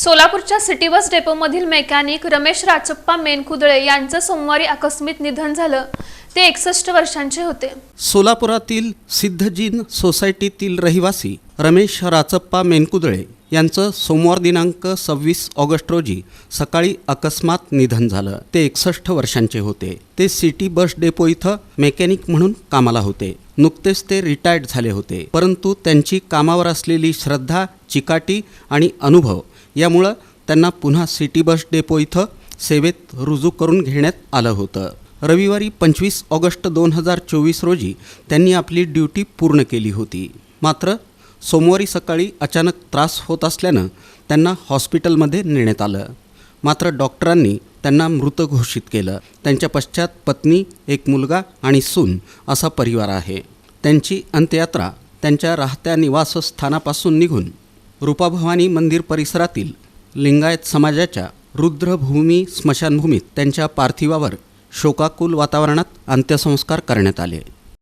सोलापूरच्या city bus डेपोमधील mechanic Ramesh Rachappa Menkudale यांचं सोमवारी आकस्मिक निधन झालं. ते एकसष्ट वर्षांचे होते. सोलापुरातील सिद्धजीन सोसायटीतील रहिवासी रमेश राचप्पा मेनकुदळे यांचं सोमवार दिनांक सव्वीस ऑगस्ट रोजी सकाळी अकस्मात निधन झालं. ते एकसष्ट वर्षांचे होते. ते सिटी बस डेपो इथं मेकॅनिक म्हणून कामाला होते. नुकतेच ते रिटायर्ड झाले होते. परंतु त्यांची कामावर असलेली श्रद्धा चिकाटी आणि अनुभव यामुळं त्यांना पुन्हा सिटी बस डेपो इथं सेवेत रुजू करून घेण्यात आलं होतं. रविवारी पंचवीस ऑगस्ट दोन हजार चोवीस रोजी त्यांनी आपली ड्युटी पूर्ण केली होती. मात्र सोमवारी सकाळी अचानक त्रास होत असल्यानं त्यांना हॉस्पिटलमध्ये नेण्यात आलं. मात्र डॉक्टरांनी त्यांना मृत घोषित केलं. त्यांच्या पश्चात पत्नी एक मुलगा आणि सून असा परिवार आहे. त्यांची अंत्ययात्रा त्यांच्या राहत्या निवासस्थानापासून निघून रूपाभवानी मंदिर परिसरातील लिंगायत समाजाच्या रुद्रभूमी स्मशानभूमीत त्यांच्या पार्थिवावर शोकाकुल वातावरणात अंत्यसंस्कार करण्यात आले.